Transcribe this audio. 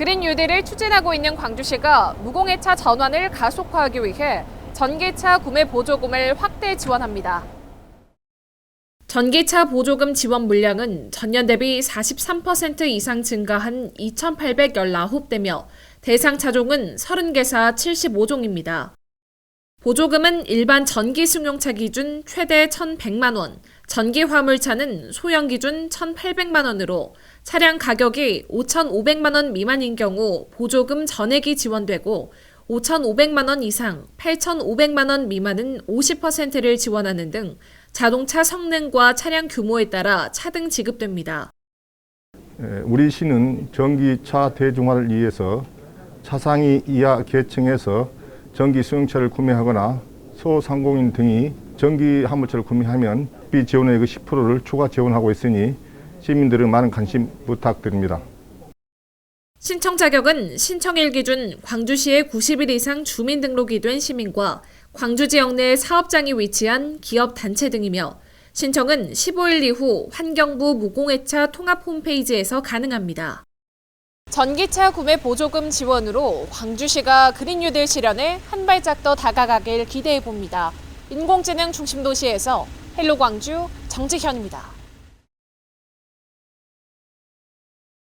그린 뉴딜을 추진하고 있는 광주시가 무공해차 전환을 가속화하기 위해 전기차 구매 보조금을 확대 지원합니다. 전기차 보조금 지원 물량은 전년 대비 43% 이상 증가한 2,819대며 대상 차종은 30개사 75종입니다. 보조금은 일반 전기 승용차 기준 최대 1,100만 원, 전기 화물차는 소형 기준 1,800만 원으로 차량 가격이 5,500만 원 미만인 경우 보조금 전액이 지원되고 5,500만 원 이상, 8,500만 원 미만은 50%를 지원하는 등 자동차 성능과 차량 규모에 따라 차등 지급됩니다. 에, 우리 시는 전기차 대중화를 위해서 차상위 이하 계층에서 전기 수용차를 구매하거나 소상공인 등이 전기 화물차를 구매하면 비 지원액의 10%를 추가 지원하고 있으니 시민들은 많은 관심 부탁드립니다. 신청 자격은 신청일 기준 광주시에 90일 이상 주민등록이 된 시민과 광주 지역 내 사업장이 위치한 기업 단체 등이며 신청은 15일 이후 환경부 무공해차 통합 홈페이지에서 가능합니다. 전기차 구매 보조금 지원으로 광주시가 그린 뉴딜 실현에 한 발짝 더 다가가길 기대해 봅니다. 인공지능 중심 도시에서 헬로 광주 정지현입니다.